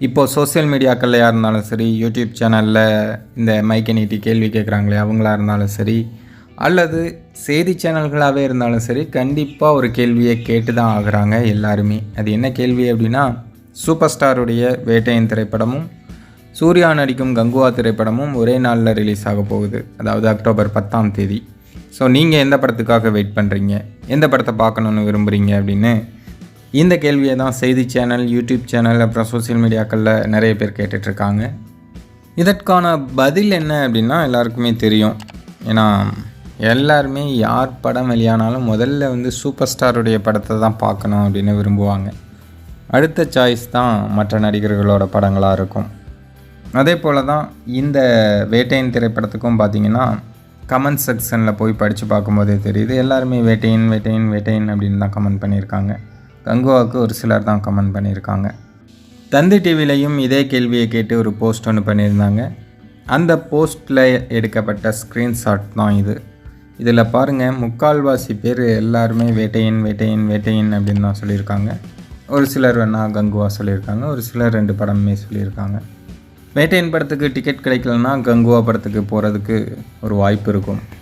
இப்போது சோஷியல் மீடியாக்களில் இருந்தாலும் சரி யூடியூப் சேனலில் இந்த மைக்கை நீட்டி கேள்வி கேட்குறாங்களே அவங்களா இருந்தாலும் சரி அல்லது செய்தி சேனல்களாகவே இருந்தாலும் சரி கண்டிப்பாக ஒரு கேள்வியை கேட்டு தான் ஆகுறாங்க எல்லாருமே. அது என்ன கேள்வி அப்படின்னா சூப்பர் ஸ்டாருடைய வேட்டையின் திரைப்படமும் சூர்யா நடிக்கும் கங்குவா திரைப்படமும் ஒரே நாளில் ரிலீஸ் ஆக போகுது. அதாவது அக்டோபர் பத்தாம் தேதி. ஸோ நீங்கள் எந்த படத்துக்காக வெயிட் பண்ணுறீங்க எந்த படத்தை பார்க்கணுன்னு விரும்புகிறீங்க அப்படின்னு இந்த கேள்வியை தான் செய்தி சேனல் யூடியூப் சேனல் அப்புறம் சோஷியல் மீடியாக்களில் நிறைய பேர் கேட்டுட்ருக்காங்க. இதற்கான பதில் என்ன அப்படின்னா எல்லாருக்குமே தெரியும். ஏன்னா எல்லாருமே யார் படம் வெளியானாலும் முதல்ல வந்து சூப்பர் ஸ்டாருடைய படத்தை தான் பார்க்கணும் அப்படின்னு விரும்புவாங்க. அடுத்த சாய்ஸ் தான் மற்ற நடிகர்களோட படங்களாக இருக்கும். அதே போல் தான் இந்த வேட்டையின் திரைப்படத்துக்கும் பார்த்தீங்கன்னா கமெண்ட் செக்ஷனில் போய் படித்து பார்க்கும்போதே தெரியுது. எல்லாருமே வேட்டையின் வேட்டையின் வேட்டையின் அப்படின்னு தான் கமெண்ட் பண்ணியிருக்காங்க. கங்குவாவுக்கு ஒரு சிலர் தான் கமெண்ட் பண்ணியிருக்காங்க. தந்தி டிவிலையும் இதே கேள்வியை கேட்டு ஒரு போஸ்ட் ஒன்று பண்ணியிருந்தாங்க. அந்த போஸ்ட்டில் எடுக்கப்பட்ட ஸ்க்ரீன்ஷாட் தான் இது. இதில் பாருங்கள் முக்கால்வாசி பேர் எல்லாருமே வேட்டையின் வேட்டையின் வேட்டையின் அப்படின்னு தான் சொல்லியிருக்காங்க. ஒரு சிலர் வேணால் கங்குவா சொல்லியிருக்காங்க ஒரு சிலர் ரெண்டு படமுமே சொல்லியிருக்காங்க. வேட்டையின் படத்துக்கு டிக்கெட் கிடைக்கலன்னா கங்குவா படத்துக்கு போகிறதுக்கு ஒரு வாய்ப்பு இருக்கும்.